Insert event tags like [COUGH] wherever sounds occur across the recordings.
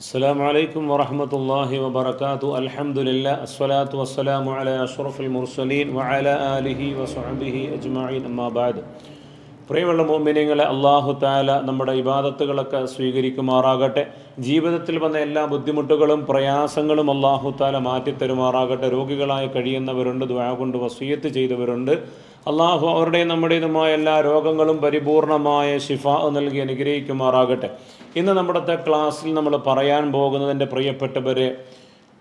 السلام عليكم ورحمة الله وبركاته الحمد لله الصلاة والسلام على أشرف المرسلين وعلى آله وصحبه أجمعين أما بعد പ്രിയമുള്ള മോമിനിങ്ങളെ അള്ളാഹു താല നമ്മുടെ ഇബാദത്തുകളൊക്കെ സ്വീകരിക്കുമാറാകട്ടെ ജീവിതത്തിൽ വന്ന എല്ലാ ബുദ്ധിമുട്ടുകളും പ്രയാസങ്ങളും അള്ളാഹു താല മാറ്റിത്തരുമാറാകട്ടെ രോഗികളായി കഴിയുന്നവരുണ്ട് ദ്വാ കൊണ്ട് വസീയത്ത് ചെയ്തവരുണ്ട് അള്ളാഹു അവരുടെയും നമ്മുടേതുമായ എല്ലാ രോഗങ്ങളും പരിപൂർണമായ ഷിഫ നൽകി അനുഗ്രഹിക്കുമാറാകട്ടെ ഇന്ന് നമ്മുടെ ക്ലാസ്സിൽ നമ്മൾ പറയാൻ പോകുന്നതിന്റെ പ്രിയപ്പെട്ടവരെ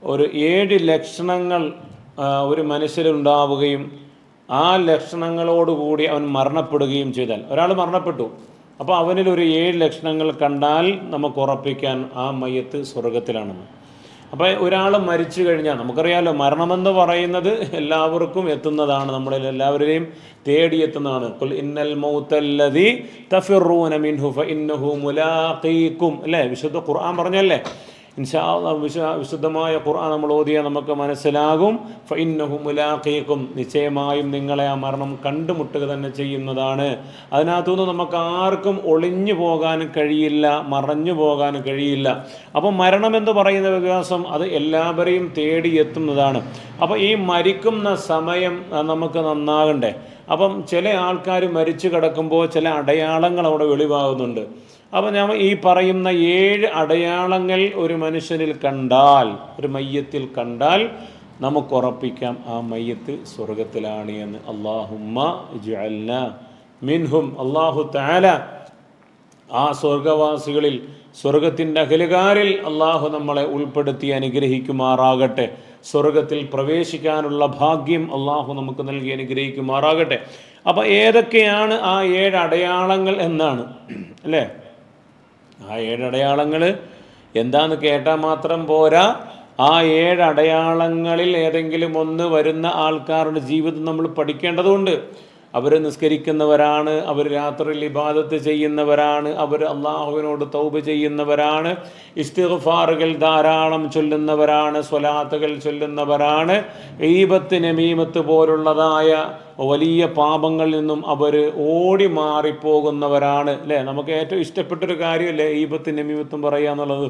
ഒരു ഏഴ് ലക്ഷണങ്ങൾ ഒരു മനുഷ്യരുണ്ടാവുകയും ആ ലക്ഷണങ്ങളോടുകൂടി അവൻ മരണപ്പെടുകയും ചെയ്താൽ. ഒരാൾ മരണപ്പെട്ടു. അപ്പോൾ അവനിൽ ഒരു ഏഴ് ലക്ഷണങ്ങൾ കണ്ടാൽ നമുക്ക് ഉറപ്പിക്കാൻ ആ മയ്യത്ത് സ്വർഗത്തിലാണെന്ന് അപ്പോൾ ഒരാൾ മരിച്ചു കഴിഞ്ഞാൽ നമുക്കറിയാലോ മരണമെന്ന് പറയുന്നത് എല്ലാവർക്കും എത്തുന്നതാണ് നമ്മളിൽ എല്ലാവരെയും തേടിയെത്തുന്നതാണ്. ഖുൽ ഇന്നൽ മൗത്തല്ലതി തഫിറൂന മിൻഹു ഫഇന്നഹു മുലാഖീക്കും. അല്ലേ? വിശുദ്ധ ഖുർആൻ പറഞ്ഞല്ലേ? ഇൻഷാ വിശ വിശുദ്ധമായ ഖുർആൻ നമ്മൾ ഓതിയാൽ നമുക്ക് മനസ്സിലാകും. ഫഇന്നഹു മുലാഖീക്കും നിശ്ചയമായും നിങ്ങളെ ആ മരണം കണ്ടുമുട്ടുക തന്നെ ചെയ്യുന്നതാണ്. അതിനകത്തുനിന്ന് നമുക്ക് ആർക്കും ഒളിഞ്ഞു പോകാൻ കഴിയില്ല മറഞ്ഞു പോകാൻ കഴിയില്ല. അപ്പോൾ മരണം എന്ന് പറയുന്ന വികാസം അത് എല്ലാവരെയും തേടിയെത്തുന്നതാണ് അപ്പോൾ ഈ മരിക്കുന്ന സമയം നമുക്ക് നന്നാകണ്ടേ. അപ്പം ചില ആൾക്കാർ മരിച്ചു കിടക്കുമ്പോൾ ചില അടയാളങ്ങൾ അവിടെ വെളിവാകുന്നുണ്ട്. അപ്പോൾ ഞാൻ ഈ പറയുന്ന ഏഴ് അടയാളങ്ങൾ ഒരു മനുഷ്യനിൽ കണ്ടാൽ ഒരു മയ്യത്തിൽ കണ്ടാൽ നമുക്ക് ഉറപ്പിക്കാം ആ മയ്യത്ത് സ്വർഗത്തിലാണ് എന്ന്. അള്ളാഹുമ്മ ജഅൽന മിൻഹും. അള്ളാഹു താല ആ സ്വർഗവാസികളിൽ സ്വർഗത്തിന്റെ അഖിലുകാരിൽ അള്ളാഹു നമ്മളെ ഉൾപ്പെടുത്തി അനുഗ്രഹിക്കുമാറാകട്ടെ. സ്വർഗത്തിൽ പ്രവേശിക്കാനുള്ള ഭാഗ്യം അള്ളാഹു നമുക്ക് നൽകി അനുഗ്രഹിക്കുമാറാകട്ടെ. അപ്പോൾ ഏതൊക്കെയാണ് ആ ഏഴ് അടയാളങ്ങൾ എന്നാണ്? അല്ലേ? ആ ഏഴടയാളങ്ങൾ എന്താന്ന് കേട്ടാൽ മാത്രം പോരാ. ആ ഏഴ് അടയാളങ്ങളിൽ ഏതെങ്കിലും ഒന്ന് വരുന്ന ആൾക്കാരുടെ ജീവിതം നമ്മൾ പഠിക്കേണ്ടതുണ്ട്. അവർ നിസ്കരിക്കുന്നവരാണ് അവർ രാത്രിയിൽ ഇബാദത്ത് ചെയ്യുന്നവരാണ് അവർ അള്ളാഹുവിനോട് തൗബ ചെയ്യുന്നവരാണ് ഇസ്തിഫാറുകൾ ധാരാളം ചൊല്ലുന്നവരാണ് സ്വലാത്തുകൾ ചൊല്ലുന്നവരാണ് ഈബത്ത് നമീമത്ത് പോലുള്ളതായ വലിയ പാപങ്ങളിൽ നിന്നും അവർ ഓടി മാറിപ്പോകുന്നവരാണ്. അല്ലേ? നമുക്ക് ഏറ്റവും ഇഷ്ടപ്പെട്ടൊരു കാര്യമല്ലേ ഈപത്തും നമീമത്തും പറയുക എന്നുള്ളത്?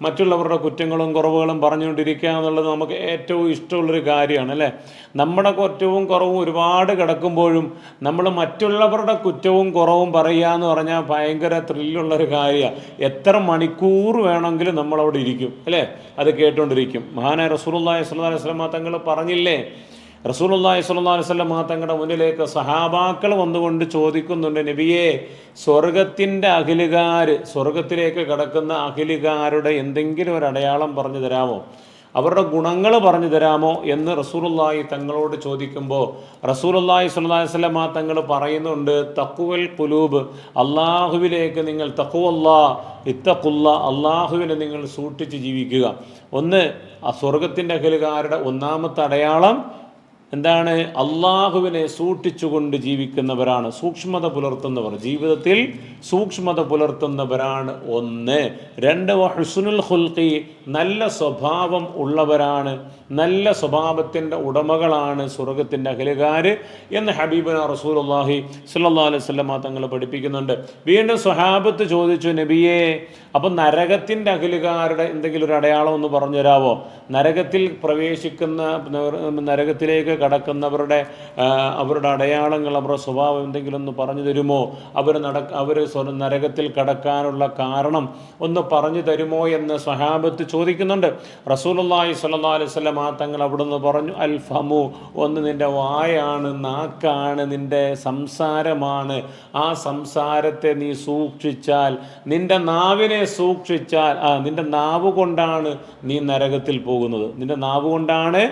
മറ്റുള്ളവരുടെ കുറ്റങ്ങളും കുറവുകളും പറഞ്ഞുകൊണ്ടിരിക്കുക എന്നുള്ളത് നമുക്ക് ഏറ്റവും ഇഷ്ടമുള്ളൊരു കാര്യമാണ് അല്ലേ? നമ്മുടെ കുറ്റവും കുറവും ഒരുപാട് കിടക്കുമ്പോഴും നമ്മൾ മറ്റുള്ളവരുടെ കുറ്റവും കുറവും പറയുക എന്ന് പറഞ്ഞാൽ ഭയങ്കര ത്രില്ലുള്ളൊരു കാര്യമാണ് എത്ര മണിക്കൂർ വേണമെങ്കിലും നമ്മളവിടെ ഇരിക്കും അല്ലേ? അത് കേട്ടുകൊണ്ടിരിക്കും മഹാനായ റസൂലുള്ളാഹി സ്വല്ലല്ലാഹി അലൈഹി വസല്ലം തങ്ങൾ പറഞ്ഞില്ലേ റസൂലുള്ളാഹി സ്വല്ലല്ലാഹു അലൈഹി വസല്ലം തങ്ങളുടെ മുന്നിലേക്ക് സഹാബാക്കൾ വന്നുകൊണ്ട് ചോദിക്കുന്നുണ്ട് നബിയെ സ്വർഗത്തിന്റെ അഖിലുകാർ സ്വർഗത്തിലേക്ക് കടക്കുന്ന അഖിലുകാരുടെ എന്തെങ്കിലും ഒരു അടയാളം പറഞ്ഞു തരാമോ? അവരുടെ ഗുണങ്ങൾ പറഞ്ഞു തരാമോ? എന്ന് റസൂലുള്ളാഹി തങ്ങളോട് ചോദിക്കുമ്പോൾ റസൂലുള്ളാഹി സ്വല്ലല്ലാഹി വസല്ലം തങ്ങൾ പറയുന്നുണ്ട് തക്കുവൽ കുലൂബ് അള്ളാഹുവിലേക്ക് നിങ്ങൾ തക്കുവല്ലാ ഇത്തക്കുള്ള അള്ളാഹുവിനെ നിങ്ങൾ സൂക്ഷിച്ച് ജീവിക്കുക. ഒന്ന് ആ സ്വർഗത്തിന്റെ അഖിലുകാരുടെ ഒന്നാമത്തെ അടയാളം എന്താണ്? അള്ളാഹുവിനെ സൂക്ഷിച്ചുകൊണ്ട് ജീവിക്കുന്നവരാണ്. സൂക്ഷ്മത പുലർത്തുന്നവർ. ജീവിതത്തിൽ സൂക്ഷ്മത പുലർത്തുന്നവരാണ് ഒന്ന്. രണ്ട് ഹുസ്നുൽ ഹുൽഖി നല്ല സ്വഭാവം ഉള്ളവരാണ്. നല്ല സ്വഭാവത്തിന്റെ ഉടമകളാണ് സ്വർഗത്തിന്റെ അഖിലുകാർ എന്ന് ഹബീബന റസൂലുള്ളാഹി സ്വല്ലല്ലാഹു അലൈഹി വസല്ലം തങ്ങൾ പഠിപ്പിക്കുന്നുണ്ട്. വീണ്ടും സ്വഹാബത്ത് ചോദിച്ചു നബിയെ അപ്പം നരകത്തിന്റെ അഖിലുകാരുടെ എന്തെങ്കിലും ഒരു അടയാളം ഒന്ന് പറഞ്ഞു തരാമോ നരകത്തിൽ പ്രവേശിക്കുന്ന നരകത്തിലേക്ക് കടക്കുന്നവരുടെ അവരുടെ അടയാളങ്ങൾ അവരുടെ സ്വഭാവം എന്തെങ്കിലും ഒന്ന് പറഞ്ഞു തരുമോ? അവർ നട അവർ നരകത്തിൽ കടക്കാനുള്ള കാരണം ഒന്ന് പറഞ്ഞു തരുമോ എന്ന് സഹാബത്ത് ചോദിക്കുന്നുണ്ട്. റസൂലുള്ളാഹി സ്വല്ലല്ലാഹു അലൈഹി വസല്ലം ആ തങ്ങൾ അവിടുന്ന് പറഞ്ഞു അൽ ഫമു ഒന്ന് നിന്റെ വായാണ് നാക്കാണ് നിന്റെ സംസാരമാണ്. ആ സംസാരത്തെ നീ സൂക്ഷിച്ചാൽ നിന്റെ നാവിനെ സൂക്ഷിച്ചാൽ ആ നിന്റെ നാവ് കൊണ്ടാണ് നീ നരകത്തിൽ പോകുന്നത്. നിന്റെ നാവ് കൊണ്ടാണ്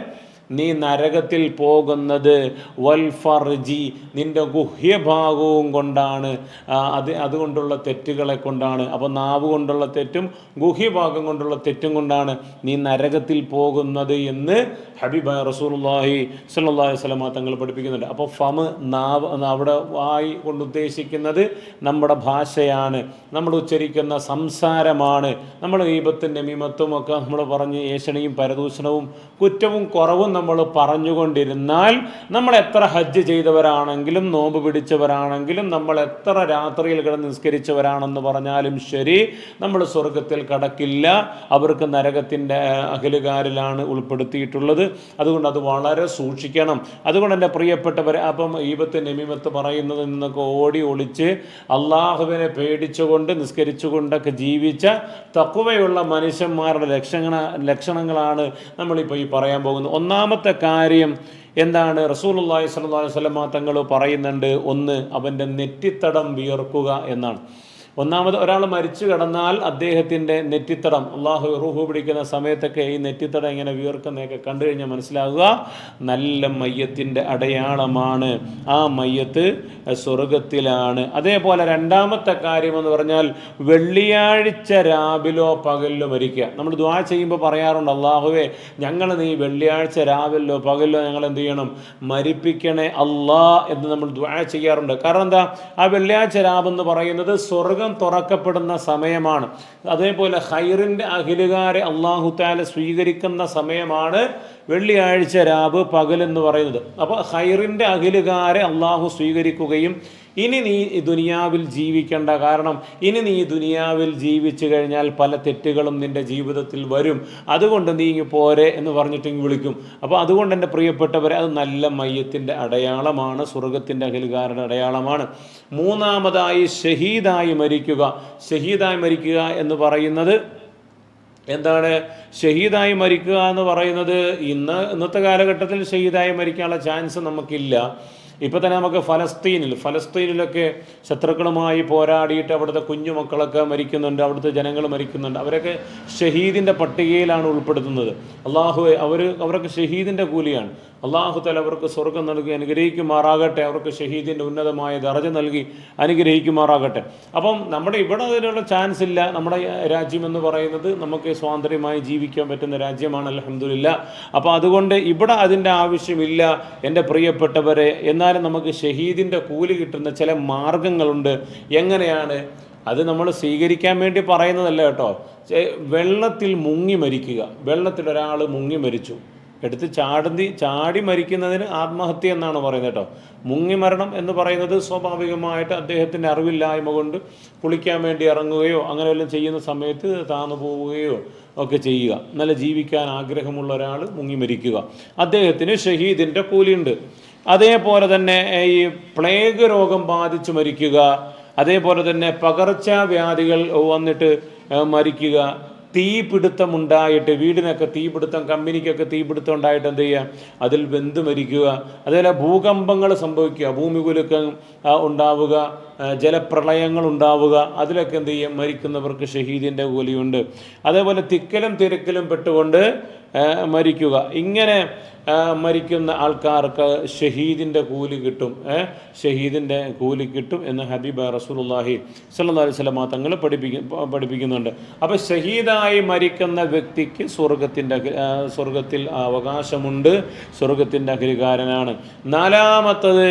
നീ നരകത്തിൽ പോകുന്നത് വൽഫർജി നിന്റെ ഗുഹ്യഭാഗവും കൊണ്ടാണ്. അത് അതുകൊണ്ടുള്ള തെറ്റുകളെ കൊണ്ടാണ്. അപ്പോൾ നാവ് കൊണ്ടുള്ള തെറ്റും ഗുഹ്യഭാഗം കൊണ്ടുള്ള തെറ്റും കൊണ്ടാണ് നീ നരകത്തിൽ പോകുന്നത് എന്ന് ഹബീബ് റസൂലുള്ളാഹി സ്വല്ലല്ലാഹി അലൈഹി വസല്ലമ തങ്ങൾ പഠിപ്പിക്കുന്നുണ്ട്. അപ്പോൾ ഫമ് നാവ് അവിടെ വായി കൊണ്ട് ഉദ്ദേശിക്കുന്നത് നമ്മുടെ ഭാഷയാണ്. നമ്മൾ ഉച്ചരിക്കുന്ന സംസാരമാണ്. നമ്മൾ ഈപത്തിന്റെ മീമത്തും ഒക്കെ നമ്മൾ പറഞ്ഞ് ഏഷണിയും പരദൂഷണവും കുറ്റവും കുറവും നമ്മൾ പറഞ്ഞുകൊണ്ടിരുന്നാൽ നമ്മൾ എത്ര ഹജ്ജ് ചെയ്തവരാണെങ്കിലും നോമ്പ് പിടിച്ചവരാണെങ്കിലും നമ്മൾ എത്ര രാത്രിയിൽ കിടന്ന് നിസ്കരിച്ചവരാണെന്ന് പറഞ്ഞാലും ശരി നമ്മൾ സ്വർഗത്തിൽ കടക്കില്ല. അവർക്ക് നരകത്തിന്റെ അഖിലുകാരിലാണ് ഉൾപ്പെടുത്തിയിട്ടുള്ളത്. അതുകൊണ്ട് അത് വളരെ സൂക്ഷിക്കണം. അതുകൊണ്ട് എന്റെ പ്രിയപ്പെട്ടവർ അപ്പം ഈപത്ത് നമീമത്ത് പറയുന്നതിൽ നിന്നൊക്കെ ഓടി ഒളിച്ച് അള്ളാഹുവിനെ പേടിച്ചുകൊണ്ട് നിസ്കരിച്ചുകൊണ്ടൊക്കെ ജീവിച്ച തക്കുവയുള്ള മനുഷ്യന്മാരുടെ ലക്ഷണ ലക്ഷണങ്ങളാണ് നമ്മളിപ്പോൾ ഈ പറയാൻ പോകുന്നത്. ഒന്നാമത്തെ കാര്യം എന്താണ്? റസൂലുള്ളാഹി സ്വല്ലല്ലാഹു വസല്ലമ തങ്ങൾ പറയുന്നുണ്ട് ഒന്ന് അവന്റെ നെറ്റിത്തടം വിയർക്കുക എന്നാണ്. ഒന്നാമത് ഒരാൾ മരിച്ചു കിടന്നാൽ അദ്ദേഹത്തിന്റെ നെറ്റിത്തടം അള്ളാഹു റൂഹു പിടിക്കുന്ന സമയത്തൊക്കെ ഈ നെറ്റിത്തടം ഇങ്ങനെ വിയർക്കുന്നതൊക്കെ കണ്ടു കഴിഞ്ഞാൽ മനസ്സിലാകുക നല്ല മയ്യത്തിന്റെ അടയാളമാണ്. ആ മയ്യത്ത് സ്വർഗത്തിലാണ് അതേപോലെ രണ്ടാമത്തെ കാര്യം എന്ന് പറഞ്ഞാൽ വെള്ളിയാഴ്ച രാവിലോ പകലിലോ മരിക്കുക. നമ്മൾ ദ്വാ ചെയ്യുമ്പോൾ പറയാറുണ്ട് അള്ളാഹുവേ ഞങ്ങൾ നീ വെള്ളിയാഴ്ച രാവിലോ പകലിലോ ഞങ്ങൾ എന്ത് ചെയ്യണം? മരിപ്പിക്കണേ അള്ളാ എന്ന് നമ്മൾ ദ്വാ ചെയ്യാറുണ്ട്. കാരണം എന്താ? ആ വെള്ളിയാഴ്ച എന്ന് പറയുന്നത് സ്വർഗം തുറക്കപ്പെടുന്ന സമയമാണ്. അതേപോലെ ഹൈറിന്റെ അഖിലുകാരെ അള്ളാഹു താല സ്വീകരിക്കുന്ന സമയമാണ് വെള്ളിയാഴ്ച രാവ് പകൽ എന്ന് പറയുന്നത്. അപ്പോൾ ഹൈറിന്റെ അഖിലുകാരെ അള്ളാഹു സ്വീകരിക്കുകയും ഇനി നീ ദുനിയാവിൽ ജീവിക്കേണ്ട കാരണം ഇനി നീ ദുനിയാവിൽ ജീവിച്ചു കഴിഞ്ഞാൽ പല തെറ്റുകളും നിന്റെ ജീവിതത്തിൽ വരും. അതുകൊണ്ട് നീ ഇങ്ങ് പോരെ എന്ന് പറഞ്ഞിട്ട് വിളിക്കും. അപ്പോൾ അതുകൊണ്ട് എന്റെ പ്രിയപ്പെട്ടവരെ അത് നല്ല മയ്യത്തിന്റെ അടയാളമാണ് സ്വർഗത്തിന്റെ അഖിലുകാരുടെ അടയാളമാണ്. മൂന്നാമതായി ഷഹീദായി മരിക്കുക. ഷഹീദായി മരിക്കുക എന്ന് പറയുന്നത് എന്താണ്? ഷഹീദായി മരിക്കുക എന്ന് പറയുന്നത് ഇന്ന് ഇന്നത്തെ കാലഘട്ടത്തിൽ ഷഹീദായി മരിക്കാനുള്ള ചാൻസ് നമുക്കില്ല. ഇപ്പോൾ തന്നെ നമുക്ക് ഫലസ്തീനിൽ ഫലസ്തീനിലൊക്കെ ശത്രുക്കളുമായി പോരാടിയിട്ട് അവിടുത്തെ കുഞ്ഞുമക്കളൊക്കെ മരിക്കുന്നുണ്ട് അവിടുത്തെ ജനങ്ങൾ മരിക്കുന്നുണ്ട്. അവരൊക്കെ ഷഹീദിന്റെ പട്ടികയിലാണ് ഉൾപ്പെടുത്തുന്നത്. അള്ളാഹു അവർ അവരൊക്കെ ഷഹീദിന്റെ കൂലിയാണ്. അള്ളാഹു തല അവർക്ക് സ്വർഗം നൽകി അനുഗ്രഹിക്കുമാറാകട്ടെ. അവർക്ക് ഷഹീദിന്റെ ഉന്നതമായ ദർജ നൽകി അനുഗ്രഹിക്കുമാറാകട്ടെ. അപ്പം നമ്മുടെ ഇവിടെ അതിനുള്ള ചാൻസ് ഇല്ല. നമ്മുടെ രാജ്യം എന്ന് പറയുന്നത് നമുക്ക് സ്വാതന്ത്ര്യമായി ജീവിക്കാൻ പറ്റുന്ന രാജ്യമാണ് അലഹമില്ല അപ്പോൾ അതുകൊണ്ട് ഇവിടെ അതിന്റെ ആവശ്യമില്ല. എന്റെ പ്രിയപ്പെട്ടവരെ എന്നാലും നമുക്ക് ഷഹീദിന്റെ കൂലി കിട്ടുന്ന ചില മാർഗങ്ങളുണ്ട് എങ്ങനെയാണ്? അത് നമ്മൾ സ്വീകരിക്കാൻ വേണ്ടി പറയുന്നതല്ല കേട്ടോ. വെള്ളത്തിൽ മുങ്ങി മരിക്കുക. വെള്ളത്തിൽ ഒരാൾ മുങ്ങി മരിച്ചു. എടുത്ത് ചാടുന്തി ചാടി മരിക്കുന്നതിന് ആത്മഹത്യ എന്നാണ് പറയുന്നത് കേട്ടോ. മുങ്ങി മരണം എന്ന് പറയുന്നത് സ്വാഭാവികമായിട്ട് അദ്ദേഹത്തിന്റെ അറിവില്ലായ്മ കൊണ്ട് കുളിക്കാൻ വേണ്ടി ഇറങ്ങുകയോ അങ്ങനെ വല്ലതും ചെയ്യുന്ന സമയത്ത് താന്നു പോവുകയോ ഒക്കെ ചെയ്യുക. നല്ല ജീവിക്കാൻ ആഗ്രഹമുള്ള ഒരാൾ മുങ്ങി മരിക്കുക. അദ്ദേഹത്തിന് ഷഹീദിന്റെ കൂലിയുണ്ട്. അതേപോലെ തന്നെ ഈ പ്ലേഗ് രോഗം ബാധിച്ച് മരിക്കുക അതേപോലെ തന്നെ പകർച്ചവ്യാധികൾ വന്നിട്ട് മരിക്കുക തീപിടുത്തമുണ്ടായിട്ട് വീടിനൊക്കെ തീപിടുത്തം കമ്പനിക്കൊക്കെ തീപിടുത്തം ഉണ്ടായിട്ട് എന്ത് ചെയ്യുക അതിൽ വെന്ത് മരിക്കുക അതേപോലെ ഭൂകമ്പങ്ങൾ സംഭവിക്കുക ഭൂമി കുലുക്കം ഉണ്ടാവുക ജലപ്രളയങ്ങൾ ഉണ്ടാവുക അതിലൊക്കെ എന്ത് ചെയ്യും? മരിക്കുന്നവർക്ക് ഷഹീദിന്റെ കൂലിയുണ്ട്. അതേപോലെ തിക്കലും തിരക്കിലും പെട്ടുകൊണ്ട് മരിക്കുക. ഇങ്ങനെ മരിക്കുന്ന ആൾക്കാർക്ക് ഷഹീദിന്റെ കൂലി കിട്ടും? ഷഹീദിന്റെ കൂലി കിട്ടും എന്ന് ഹബീബ് റസൂലുള്ളാഹി സ്വല്ലല്ലാഹി അലൈഹി വസല്ലം തങ്ങൾ പഠിപ്പിക്ക പഠിപ്പിക്കുന്നുണ്ട്. അപ്പോൾ ഷഹീദായി മരിക്കുന്ന വ്യക്തിക്ക് സ്വർഗത്തിന്റെ സ്വർഗത്തിൽ അവകാശമുണ്ട്. സ്വർഗത്തിന്റെ അഹരികാരനാണ് നാലാമത്തത്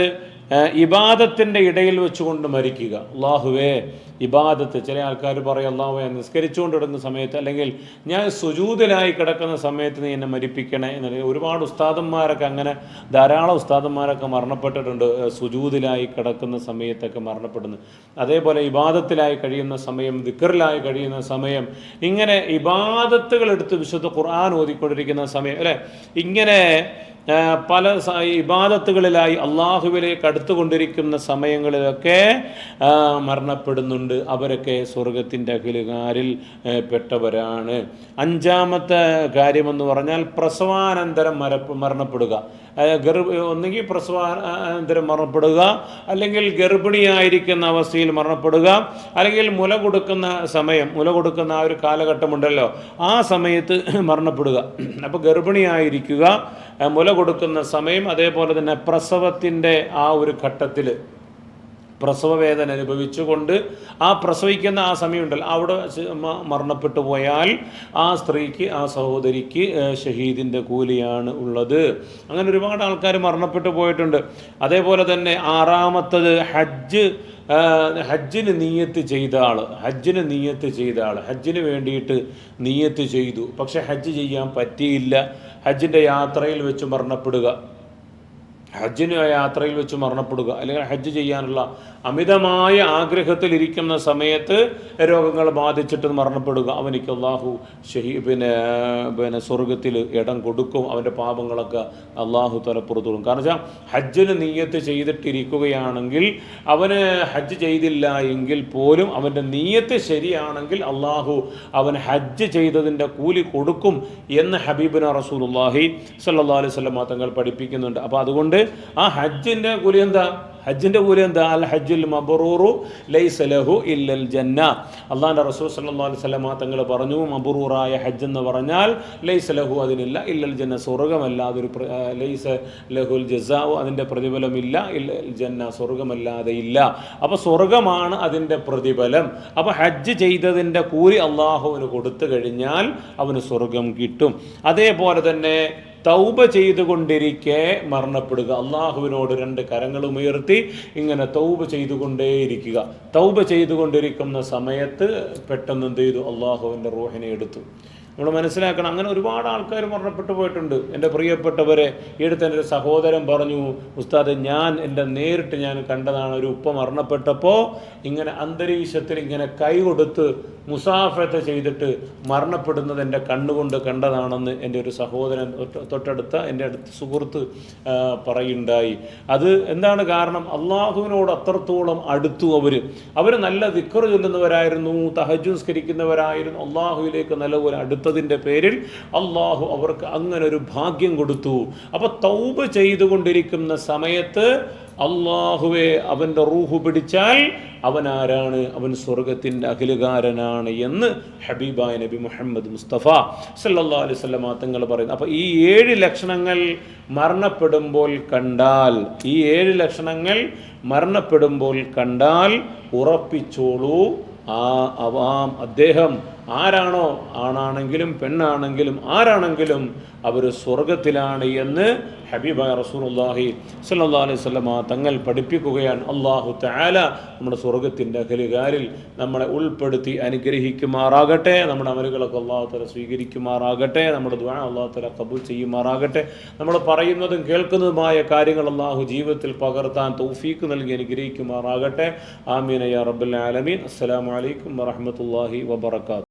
ഇബാദത്തിന്റെ ഇടയിൽ വെച്ചുകൊണ്ട് മരിക്കുക. അള്ളാഹുവേ ഇബാദത്ത്. ചില ആൾക്കാർ പറയും അള്ളാഹുവേ നിസ്കരിച്ചുകൊണ്ട് കിടക്കുന്ന സമയത്ത് അല്ലെങ്കിൽ ഞാൻ സുജൂതിലായി കിടക്കുന്ന സമയത്ത് നീ എന്നെ മരിപ്പിക്കണേ. എന്നറിയാം ഒരുപാട് ഉസ്താദന്മാരൊക്കെ അങ്ങനെ ധാരാളം ഉസ്താദന്മാരൊക്കെ മരണപ്പെട്ടിട്ടുണ്ട്. സുജൂതിലായി കിടക്കുന്ന സമയത്തൊക്കെ മരണപ്പെടുന്നു. അതേപോലെ ഇബാദത്തിലായി കഴിയുന്ന സമയം ദിക്കറിലായി കഴിയുന്ന സമയം ഇങ്ങനെ ഇബാദത്തുകൾ എടുത്ത് വിശുദ്ധ ഖുർആൻ ഓതിക്കൊണ്ടിരിക്കുന്ന സമയം അല്ലേ? ഇങ്ങനെ പല ഇബാദത്തുകളിലായി അള്ളാഹുവിലേക്ക് അടുത്തുകൊണ്ടിരിക്കുന്ന സമയങ്ങളിലൊക്കെ മരണപ്പെടുന്നുണ്ട്. അവരൊക്കെ സ്വർഗത്തിന്റെ അഖിലുകാരിൽ പെട്ടവരാണ്. അഞ്ചാമത്തെ കാര്യമെന്ന് പറഞ്ഞാൽ പ്രസവാനന്തരം മരപ്പ് മരണപ്പെടുക. ഗർഭ ഒന്നുകിൽ പ്രസവാനന്തരം മരണപ്പെടുക അല്ലെങ്കിൽ ഗർഭിണിയായിരിക്കുന്ന അവസ്ഥയിൽ മരണപ്പെടുക അല്ലെങ്കിൽ മുല കൊടുക്കുന്ന സമയം മുല കൊടുക്കുന്ന ആ ഒരു കാലഘട്ടമുണ്ടല്ലോ ആ സമയത്ത് [CLEARS THROAT] മരണപ്പെടുക. അപ്പോൾ ഗർഭിണിയായിരിക്കുക മുല കൊടുക്കുന്ന സമയം അതേപോലെ തന്നെ പ്രസവത്തിന്റെ ആ ഒരു ഘട്ടത്തിൽ പ്രസവ വേദന അനുഭവിച്ചുകൊണ്ട് ആ പ്രസവിക്കുന്ന ആ സമയമുണ്ടല്ലോ. അവിടെ മരണപ്പെട്ടു പോയാൽ ആ സ്ത്രീക്ക് ആ സഹോദരിക്ക് ഷഹീദിന്റെ കൂലിയാണ് ഉള്ളത്. അങ്ങനെ ഒരുപാട് ആൾക്കാർ മരണപ്പെട്ടു പോയിട്ടുണ്ട്. അതേപോലെ തന്നെ ആറാമത്തത് ഹജ്ജ് ഹജ്ജിന് നീയത്ത് ചെയ്ത ആൾ ഹജ്ജിന് നീയത്ത് ചെയ്ത ആൾ ഹജ്ജിന് വേണ്ടിയിട്ട് നീയത്ത് ചെയ്തു. പക്ഷെ ഹജ്ജ് ചെയ്യാൻ പറ്റിയില്ല. ഹജ്ജിന്റെ യാത്രയിൽ വെച്ച് മരണപ്പെടുക. ഹജ്ജിന് യാത്രയിൽ വെച്ച് മരണപ്പെടുക അല്ലെങ്കിൽ ഹജ്ജ് ചെയ്യാനുള്ള അമിതമായ ആഗ്രഹത്തിൽ ഇരിക്കുന്ന സമയത്ത് രോഗങ്ങൾ ബാധിച്ചിട്ട് മരണപ്പെടുക. അവനിക്ക് അള്ളാഹു ഷഹീ പിന്നെ പിന്നെ സ്വർഗത്തിൽ ഇടം കൊടുക്കും. അവന്റെ പാപങ്ങളൊക്കെ അള്ളാഹു തലപ്പുറത്തോടും കാരണം വെച്ചാൽ ഹജ്ജിന് നീയത്ത് ചെയ്തിട്ടിരിക്കുകയാണെങ്കിൽ അവന് ഹജ്ജ് ചെയ്തില്ല എങ്കിൽ പോലും അവന്റെ നീയത്ത് ശരിയാണെങ്കിൽ അള്ളാഹു അവൻ ഹജ്ജ് ചെയ്തതിന്റെ കൂലി കൊടുക്കും എന്ന് ഹബീബിന അള്ളാഹി അലൈഹി വസല്ലം തങ്ങൾ പഠിപ്പിക്കുന്നുണ്ട്. അപ്പോൾ അതുകൊണ്ട് ആ ഹജ്ജിന്റെ കൂലി എന്താ? ഹജ്ജിന്റെ കൂലി എന്താ? അൽ ഹജ്ജുൽ മബറൂറു ലൈസ ലഹു ഇല്ലൽ ജന്ന. അള്ളാഹിന്റെ റസൂൽ സല്ലല്ലാഹു അലൈഹി വസല്ലം തങ്ങൾ പറഞ്ഞു മബറൂറായ ഹജ്ജ് എന്ന് പറഞ്ഞാൽ ലൈസ ലഹു അതിനില്ല ഇല്ലൽ ജന്ന സ്വർഗമല്ലാതെ ഒരു ലൈസ ലഹുൽ ജസാവു അതിന്റെ പ്രതിഫലമില്ല ഇല്ലൽ ജന്ന സ്വർഗമല്ലാതെ ഇല്ല. അപ്പോൾ സ്വർഗമാണ് അതിന്റെ പ്രതിഫലം. അപ്പോൾ ഹജ്ജ് ചെയ്തതിന്റെ കൂലി അള്ളാഹുവിന് കൊടുത്തു കഴിഞ്ഞാൽ അവന് സ്വർഗം കിട്ടും. അതേപോലെ തന്നെ തൗബ ചെയ്തുകൊണ്ടിരിക്കെ മരണപ്പെടുക. അള്ളാഹുവിനോട് രണ്ട് കരങ്ങളും ഉയർത്തി ഇങ്ങനെ തൗബ ചെയ്തുകൊണ്ടേയിരിക്കുക. തൗബ ചെയ്തുകൊണ്ടിരിക്കുന്ന സമയത്ത് പെട്ടെന്ന് എന്ത് ചെയ്തു? അള്ളാഹുവിന്റെ റൂഹിനെ എടുത്തു. നമ്മൾ മനസ്സിലാക്കണം. അങ്ങനെ ഒരുപാട് ആൾക്കാർ മരണപ്പെട്ടു പോയിട്ടുണ്ട്. എന്റെ പ്രിയപ്പെട്ടവരെ ഈ അടുത്ത് എന്റെ ഒരു സഹോദരൻ പറഞ്ഞു ഉസ്താദ് ഞാൻ എന്റെ നേരിട്ട് ഞാൻ കണ്ടതാണ് ഒരു ഉപ്പ മരണപ്പെട്ടപ്പോൾ ഇങ്ങനെ അന്തരീക്ഷത്തിൽ ഇങ്ങനെ കൈ കൊടുത്ത് മുസാഫത്ത് ചെയ്തിട്ട് മരണപ്പെടുന്നത് എന്റെ കണ്ണുകൊണ്ട് കണ്ടതാണെന്ന് എന്റെ ഒരു സഹോദരൻ തൊട്ട് തൊട്ടടുത്ത എന്റെ അടുത്ത് സുഹൃത്ത് പറയുണ്ടായി. അത് എന്താണ് കാരണം? അള്ളാഹുവിനോട് അത്രത്തോളം അടുത്തു അവർ അവർ നല്ല ദിക്കറ് ചൊല്ലുന്നവരായിരുന്നു തഹജുസ്കരിക്കുന്നവരായിരുന്നു അള്ളാഹുവിലേക്ക് നല്ലപോലെ അടുത്തതിന്റെ പേരിൽ അള്ളാഹു അവർക്ക് അങ്ങനെ ഒരു ഭാഗ്യം കൊടുത്തു. അപ്പോൾ തൗബ ചെയ്തുകൊണ്ടിരിക്കുന്ന സമയത്ത് അള്ളാഹുവെ അവന്റെ റൂഹു പിടിച്ചാൽ അവൻ ആരാണ്? അവൻ സ്വർഗത്തിന്റെ അഖിലുകാരനാണ് എന്ന് ഹബീബായ നബി മുഹമ്മദ് മുസ്തഫ സല്ലാ അലൈഹി വസല്ലമ തങ്ങൾ പറയുന്നു. അപ്പോൾ ഈ ഏഴ് ലക്ഷണങ്ങൾ മരണപ്പെടുമ്പോൾ കണ്ടാൽ ഈ ഏഴ് ലക്ഷണങ്ങൾ മരണപ്പെടുമ്പോൾ കണ്ടാൽ ഉറപ്പിച്ചോളൂ. ആ അവാം അദ്ദേഹം ആരാണോ ആണാണെങ്കിലും പെണ്ണാണെങ്കിലും ആരാണെങ്കിലും അവർ സ്വർഗത്തിലാണ് എന്ന് ഹബീബ റസൂലുള്ളാഹി സല്ലാ അലൈഹി വസല്ലമ തങ്ങൾ പഠിപ്പിക്കുകയാണ്. അള്ളാഹു താല നമ്മുടെ സ്വർഗത്തിന്റെ അഖലുകാരിൽ നമ്മളെ ഉൾപ്പെടുത്തി അനുഗ്രഹിക്കുമാറാകട്ടെ. നമ്മുടെ അമലുകളൊക്കെ അള്ളാഹു തല സ്വീകരിക്കുമാറാകട്ടെ. നമ്മുടെ ദ്വാ അള്ളാഹു തല കബൂൽ ചെയ്യുമാറാകട്ടെ. നമ്മൾ പറയുന്നതും കേൾക്കുന്നതുമായ കാര്യങ്ങൾ അള്ളാഹു ജീവിതത്തിൽ പകർത്താൻ തൗഫീക്ക് നൽകി അനുഗ്രഹിക്കുമാറാകട്ടെ. ആമീൻ യാ റബ്ബൽ ആലമീൻ. അസ്സലാമു അലൈക്കും വറഹ്മത്തുള്ളാഹി വബറകാതുഹു.